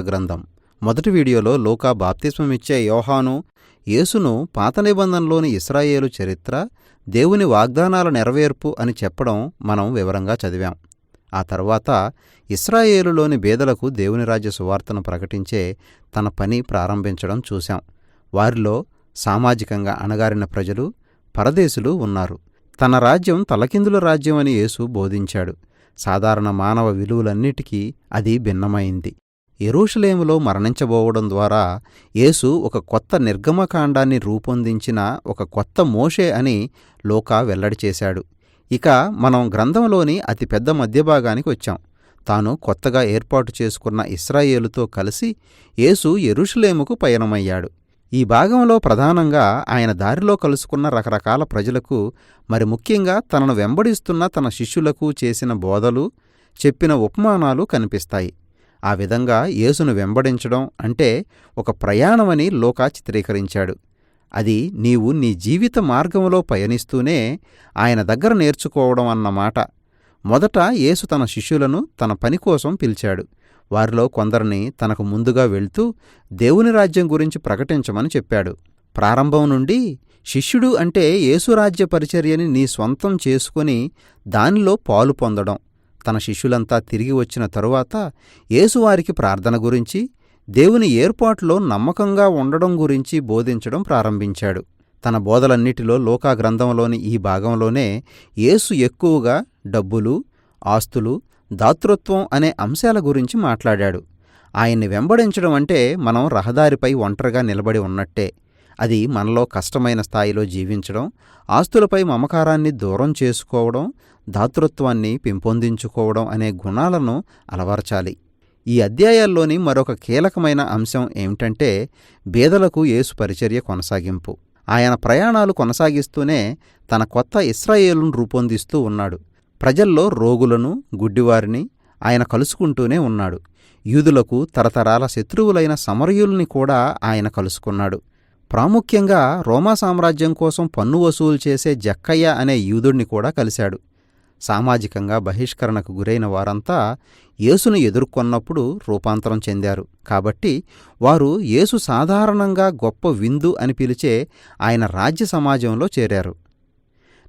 గ్రంథం మొదటి వీడియోలో లోకా బాప్తిస్మమిచ్చే యోహాను యేసును పాత నిబంధనలోని ఇస్రాయేలు చరిత్ర దేవుని వాగ్దానాల నెరవేర్పు అని చెప్పడం మనం వివరంగా చదివాం. ఆ తర్వాత ఇస్రాయేలులోని బేదలకు దేవుని రాజ్య సువార్తను ప్రకటించే తన పని ప్రారంభించడం చూశాం. వారిలో సామాజికంగా అణగారిన ప్రజలు పరదేశులు ఉన్నారు. తన రాజ్యం తలకిందుల రాజ్యం అని యేసు బోధించాడు. సాధారణ మానవ విలువలన్నిటికీ అది భిన్నమైంది. ఎరూషలేములో మరణించబోవడం ద్వారా యేసు ఒక కొత్త నిర్గమకాండాన్ని రూపొందించిన ఒక కొత్త మోషే అని లోకా వెల్లడి చేశాడు. ఇక మనం గ్రంథంలోని అతిపెద్ద మధ్యభాగానికి వచ్చాం. తాను కొత్తగా ఏర్పాటు చేసుకున్న ఇస్రాయేలుతో కలిసి యేసు ఎరుషులేముకు పయనమయ్యాడు. ఈ భాగంలో ప్రధానంగా ఆయన దారిలో కలుసుకున్న రకరకాల ప్రజలకు మరి ముఖ్యంగా తనను వెంబడిస్తున్న తన శిష్యులకు చేసిన బోధలు చెప్పిన ఉపమానాలు కనిపిస్తాయి. ఆ విధంగా యేసును వెంబడించడం అంటే ఒక ప్రయాణమని లోకా చిత్రీకరించాడు. అది నీవు నీ జీవిత మార్గంలో పయనిస్తూనే ఆయన దగ్గర నేర్చుకోవడం అన్నమాట మొదట యేసు తన శిష్యులను తన పని కోసం పిలిచాడు. వారిలో కొందరిని తనకు ముందుగా వెళ్తూ దేవుని రాజ్యం గురించి ప్రకటించమని చెప్పాడు. ప్రారంభం నుండి శిష్యుడు అంటే యేసురాజ్య పరిచర్యని నీ స్వంతం చేసుకుని దానిలో పాలు పొందడం. తన శిష్యులంతా తిరిగి వచ్చిన తరువాత యేసువారికి ప్రార్థన గురించి దేవుని ఏర్పాటులో నమ్మకంగా ఉండడం గురించి బోధించడం ప్రారంభించాడు. తన బోధలన్నిటిలో లోకా గ్రంథంలోని ఈ భాగంలోనే యేసు ఎక్కువగా డబ్బులు ఆస్తులు దాతృత్వం అనే అంశాల గురించి మాట్లాడాడు. ఆయన్ని వెంబడించడం అంటే మనం రహదారిపై ఒంటరిగా నిలబడి ఉన్నట్టే. అది మనలో కష్టమైన స్థాయిలో జీవించడం ఆస్తులపై మమకారాన్ని దూరం చేసుకోవడం దాతృత్వాన్ని పెంపొందించుకోవడం అనే గుణాలను అలవర్చాలి. ఈ అధ్యాయాల్లోని మరొక కీలకమైన అంశం ఏమిటంటే బేదలకు యేసు పరిచర్య కొనసాగింపు. ఆయన ప్రయాణాలు కొనసాగిస్తూనే తన కొత్త ఇస్రాయేలును రూపొందిస్తూ ఉన్నాడు. ప్రజల్లో రోగులను గుడ్డివారిని ఆయన కలుసుకుంటూనే ఉన్నాడు. యూదులకు తరతరాల శత్రువులైన సమరయుల్ని కూడా ఆయన కలుసుకున్నాడు. ప్రాముఖ్యంగా రోమా సామ్రాజ్యం కోసం పన్ను వసూలు చేసే జక్కయ్య అనే యూదుణ్ణి కూడా కలిశాడు. సామాజికంగా బహిష్కరణకు గురైన వారంతా యేసును ఎదుర్కొన్నప్పుడు రూపాంతరం చెందారు. కాబట్టి వారు యేసు సాధారణంగా గొప్ప విందు అని పిలిచే ఆయన రాజ్య సమాజంలో చేరారు.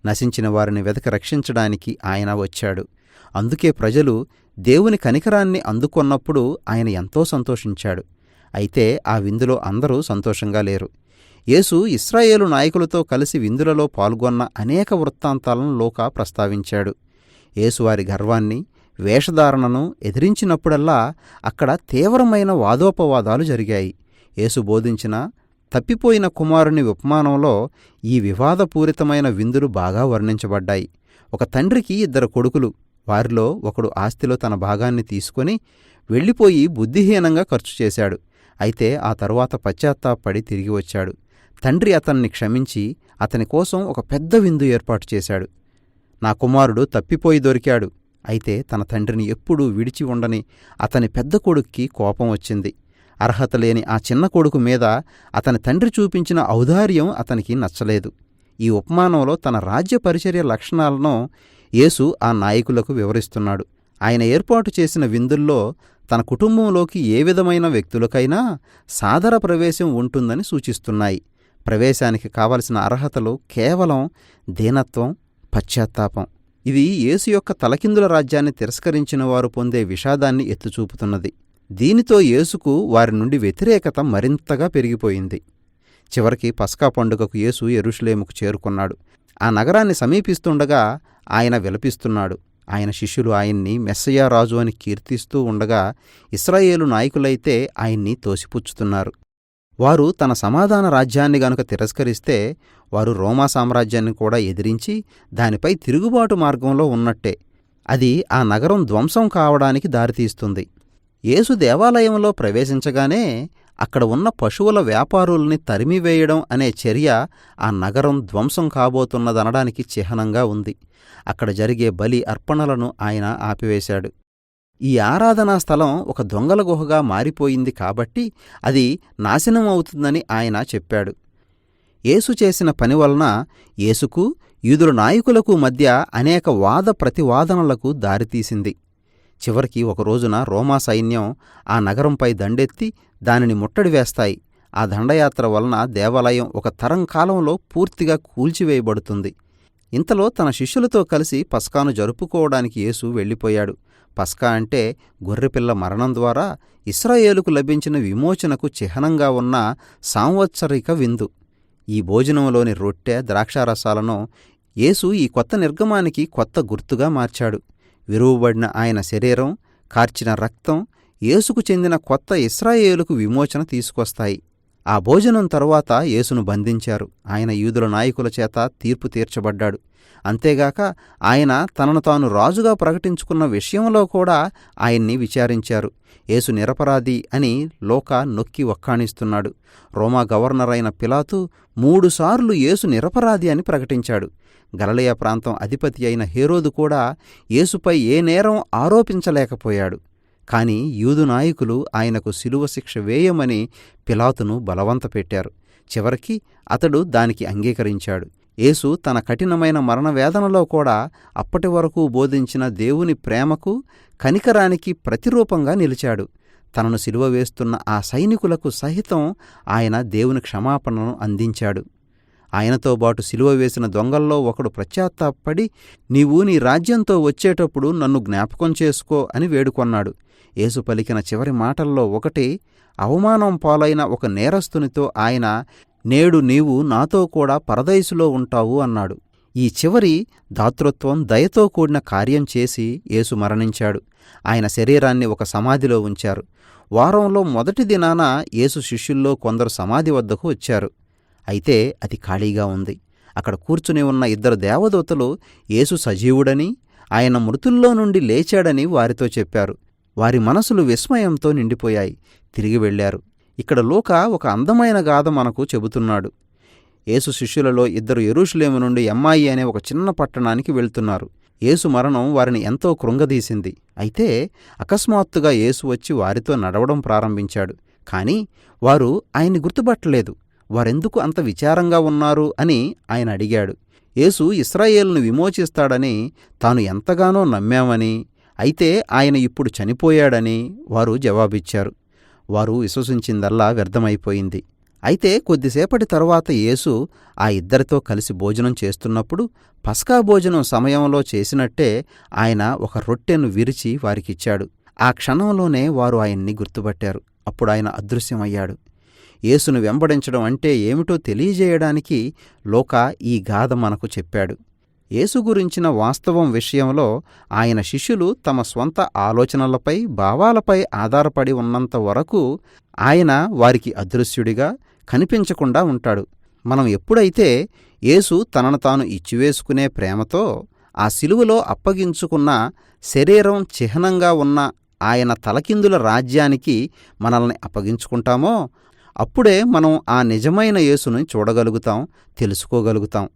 నశించిన వారిని వెతక రక్షించడానికి ఆయన వచ్చాడు. అందుకే ప్రజలు దేవుని కనికరాన్ని అందుకొన్నప్పుడు ఆయన ఎంతో సంతోషించాడు. అయితే ఆ విందులో అందరూ సంతోషంగా లేరు. యేసు ఇస్రాయేలు నాయకులతో కలిసి విందులలో పాల్గొన్న అనేక వృత్తాంతాలను లోక ప్రస్తావించాడు. యేసువారి గర్వాన్ని వేషధారణను ఎదిరించినప్పుడల్లా అక్కడ తీవ్రమైన వాదోపవాదాలు జరిగాయి. యేసు బోధించిన తప్పిపోయిన కుమారుని ఉపమానంలో ఈ వివాదపూరితమైన విందులు బాగా వర్ణించబడ్డాయి. ఒక తండ్రికి ఇద్దరు కొడుకులు వారిలో ఒకడు ఆస్తిలో తన భాగాన్ని తీసుకొని వెళ్ళిపోయి బుద్ధిహీనంగా ఖర్చు చేశాడు. అయితే ఆ తరువాత పశ్చాత్తాపడి తిరిగి వచ్చాడు. తండ్రి అతన్ని క్షమించి అతని కోసం ఒక పెద్ద విందు ఏర్పాటు చేశాడు. నా కుమారుడు తప్పిపోయి దొరికాడు. అయితే తన తండ్రిని ఎప్పుడూ విడిచి ఉండని అతని పెద్ద కొడుక్కి కోపం వచ్చింది. అర్హత లేని ఆ చిన్న కొడుకు మీద అతని తండ్రి చూపించిన ఔదార్యం అతనికి నచ్చలేదు. ఈ ఉపమానంలో తన రాజ్య పరిచర్య లక్షణాలను యేసు ఆ నాయకులకు వివరిస్తున్నాడు. ఆయన ఏర్పాటు చేసిన విందుల్లో తన కుటుంబంలోకి ఏ విధమైన వ్యక్తులకైనా సాదర ప్రవేశం ఉంటుందని సూచిస్తున్నాయి. ప్రవేశానికి కావలసిన అర్హతలు కేవలం దీనత్వం పశ్చాత్తాపం. ఇది యేసు యొక్క తలకిందుల రాజ్యాన్ని తిరస్కరించిన వారు పొందే విషాదాన్ని ఎత్తుచూపుతున్నది. దీనితో యేసుకు వారి నుండి వ్యతిరేకత మరింతగా పెరిగిపోయింది. చివరికి పస్కా పండుగకు యేసు ఎరుషులేముకు చేరుకున్నాడు. ఆ నగరాన్ని సమీపిస్తుండగా ఆయన విలపిస్తున్నాడు. ఆయన శిష్యులు ఆయన్ని మెస్సయా రాజు అని కీర్తిస్తూ ఉండగా ఇస్రాయేలు నాయకులైతే ఆయన్ని తోసిపుచ్చుతున్నారు. వారు తన సమాధాన రాజ్యాన్ని గనుక తిరస్కరిస్తే వారు రోమా సామ్రాజ్యాన్ని కూడా ఎదిరించి దానిపై తిరుగుబాటు మార్గంలో ఉన్నట్టే. అది ఆ నగరం ధ్వంసం కావడానికి దారితీస్తుంది. యేసు దేవాలయంలో ప్రవేశించగానే అక్కడ ఉన్న పశువుల వ్యాపారుల్ని తరిమివేయడం అనే చర్య ఆ నగరం ధ్వంసం కాబోతున్నదనడానికి చిహ్నంగా ఉంది. అక్కడ జరిగే బలి అర్పణలను ఆయన ఆపివేశాడు. ఈ ఆరాధనా స్థలం ఒక దొంగల గుహగా మారిపోయింది కాబట్టి అది నాశనం అవుతుందని ఆయన చెప్పాడు. యేసు చేసిన పని వలన యేసుకు యూదుల నాయకులకు మధ్య అనేక వాద ప్రతివాదనలకు దారితీసింది. చివరికి ఒక రోజున రోమా సైన్యం ఆ నగరంపై దండెత్తి దానిని ముట్టడి వేస్తాయి. ఆ దండయాత్ర వలన దేవాలయం ఒక తరం కాలంలో పూర్తిగా కూల్చివేయబడుతుంది. ఇంతలో తన శిష్యులతో కలిసి పస్కాను జరుపుకోవడానికి యేసు వెళ్ళిపోయాడు. పస్కా అంటే గొర్రెపిల్ల మరణం ద్వారా ఇస్రాయేలుకు లభించిన విమోచనకు చిహ్నంగా ఉన్న సాంవత్సరిక విందు. ఈ భోజనంలోని రొట్టె ద్రాక్షారసాలను యేసు ఈ కొత్త నిర్గమానికి కొత్త గుర్తుగా మార్చాడు. విరువబడిన ఆయన శరీరం కార్చిన రక్తం యేసుకు చెందిన కొత్త ఇస్రాయేలుకు విమోచన తీసుకొస్తాయి. ఆ భోజనం తరువాత యేసును బంధించారు. ఆయన యూదుల నాయకుల చేత తీర్పు తీర్చబడ్డాడు. అంతేగాక ఆయన తనను తాను రాజుగా ప్రకటించుకున్న విషయంలో కూడా ఆయన్ని విచారించారు. యేసు నిరపరాధి అని లోక నొక్కి వక్కాణిస్తున్నాడు రోమా గవర్నర్ అయిన పిలాతు మూడుసార్లు యేసు నిరపరాధి అని ప్రకటించాడు. గలలయ ప్రాంతం అధిపతి అయిన హేరోదు కూడా యేసుపై ఏ నేరం ఆరోపించలేకపోయాడు. కాని యూదు నాయకులు ఆయనకు శిలువ శిక్ష వేయమని పిలాతును బలవంతపెట్టారు చివరికి అతడు దానికి అంగీకరించాడు. యేసు తన కఠినమైన మరణవేదనలో కూడా అప్పటి వరకు బోధించిన దేవుని ప్రేమకు కనికరానికి ప్రతిరూపంగా నిలిచాడు. తనను సిలువ వేస్తున్న ఆ సైనికులకు సహితం ఆయన దేవుని క్షమాపణను అందించాడు. ఆయనతో బాటు సిలువ వేసిన దొంగల్లో ఒకడు ప్రత్యాత్తాపడి నీవు నీ రాజ్యంతో వచ్చేటప్పుడు నన్ను జ్ఞాపకం చేసుకో అని వేడుకొన్నాడు. యేసు పలికిన చివరి మాటల్లో ఒకటి అవమానం పాలైన ఒక నేరస్తునితో ఆయన నేడు నీవు నాతో కూడా పరదయసులో ఉంటావు అన్నాడు. ఈ చివరి దాతృత్వం దయతో కూడిన కార్యం చేసి యేసు మరణించాడు. ఆయన శరీరాన్ని ఒక సమాధిలో ఉంచారు. వారంలో మొదటి దినాన యేసు శిష్యుల్లో కొందరు సమాధి వద్దకు వచ్చారు. అయితే అది ఖాళీగా ఉంది. అక్కడ కూర్చుని ఉన్న ఇద్దరు దేవదూతలు యేసు సజీవుడని ఆయన మృతుల్లో నుండి లేచాడని వారితో చెప్పారు. వారి మనసులు విస్మయంతో నిండిపోయాయి. తిరిగి వెళ్ళారు ఇక్కడ లోక ఒక అందమైన గాథ మనకు చెబుతున్నాడు. యేసు శిష్యులలో ఇద్దరు ఎరుషులేము నుండి ఎమ్మాయి అనే ఒక చిన్న పట్టణానికి వెళ్తున్నారు. యేసు మరణం వారిని ఎంతో కృంగదీసింది. అయితే అకస్మాత్తుగా యేసు వచ్చి వారితో నడవడం ప్రారంభించాడు. కాని వారు ఆయన్ని గుర్తుపట్టలేదు. వారెందుకు అంత విచారంగా ఉన్నారు అని ఆయన అడిగాడు. యేసు ఇస్రాయేల్ను విమోచిస్తాడని తాను ఎంతగానో నమ్మామని అయితే ఆయన ఇప్పుడు చనిపోయాడని వారు జవాబిచ్చారు. వారు విశ్వసించిందల్లా వ్యర్థమైపోయింది. అయితే కొద్దిసేపటి తరువాత యేసు ఆ ఇద్దరితో కలిసి భోజనం చేస్తున్నప్పుడు పస్కా భోజనం సమయంలో చేసినట్టే ఆయన ఒక రొట్టెను విరిచి వారికిచ్చాడు. ఆ క్షణంలోనే వారు ఆయన్ని గుర్తుపట్టారు. అప్పుడు ఆయన అదృశ్యమయ్యాడు. యేసును వెంబడించడం అంటే ఏమిటో తెలియజేయడానికి లోక ఈ గాథ మనకు చెప్పాడు. యేసు గురించిన వాస్తవం విషయంలో ఆయన శిష్యులు తమ స్వంత ఆలోచనలపై భావాలపై ఆధారపడి ఉన్నంత వరకు ఆయన వారికి అదృశ్యుడిగా కనిపించకుండా ఉంటాడు. మనం ఎప్పుడైతే యేసు తనను తాను ఇచ్చివేసుకునే ప్రేమతో ఆ సిలువలో అప్పగించుకున్న శరీరం చిహ్నంగా ఉన్న ఆయన తలకిందుల రాజ్యానికి మనల్ని అప్పగించుకుంటామో అప్పుడే మనం ఆ నిజమైన యేసుని చూడగలుగుతాం తెలుసుకోగలుగుతాం.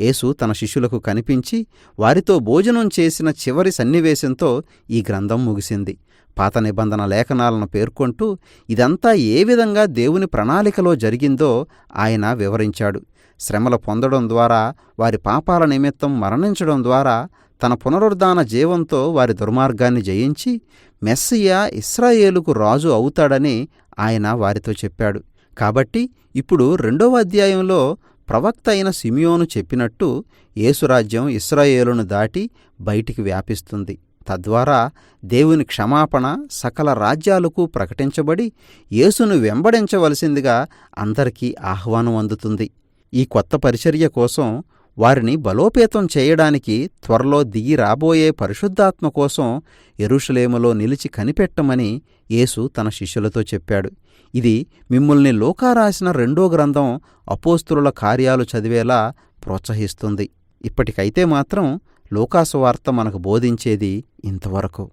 యేసు తన శిష్యులకు కనిపించి వారితో భోజనం చేసిన చివరి సన్నివేశంతో ఈ గ్రంథం ముగిసింది. పాత నిబంధన లేఖనాలను పేర్కొంటూ ఇదంతా ఏ విధంగా దేవుని ప్రణాళికలో జరిగిందో ఆయన వివరించాడు. శ్రమలు పొందడం ద్వారా వారి పాపాల నిమిత్తం మరణించడం ద్వారా తన పునరుద్ధాన జీవంతో వారి దుర్మార్గాన్ని జయించి మెస్సియా ఇస్రాయేలుకు రాజు అవుతాడని ఆయన వారితో చెప్పాడు. కాబట్టి ఇప్పుడు రెండవ అధ్యాయంలో ప్రవక్త అయిన సిమియోను చెప్పినట్టు యేసురాజ్యం ఇస్రాయేలును దాటి బయటికి వ్యాపిస్తుంది. తద్వారా దేవుని క్షమాపణ సకల రాజ్యాలకు ప్రకటించబడి యేసును వెంబడించవలసిందిగా అందరికీ ఆహ్వానం అందుతుంది. ఈ కొత్త పరిచర్య కోసం వారిని బలోపేతం చేయడానికి త్వరలో దిగి రాబోయే పరిశుద్ధాత్మ కోసం ఎరుషలేములో నిలిచి కనిపెట్టమని యేసు తన శిష్యులతో చెప్పాడు. ఇది మిమ్మల్ని లోకారాసిన రెండో గ్రంథం అపోస్తుల కార్యాలు చదివేలా ప్రోత్సహిస్తుంది. ఇప్పటికైతే మాత్రం లోకాసువార్త మనకు బోధించేది ఇంతవరకు.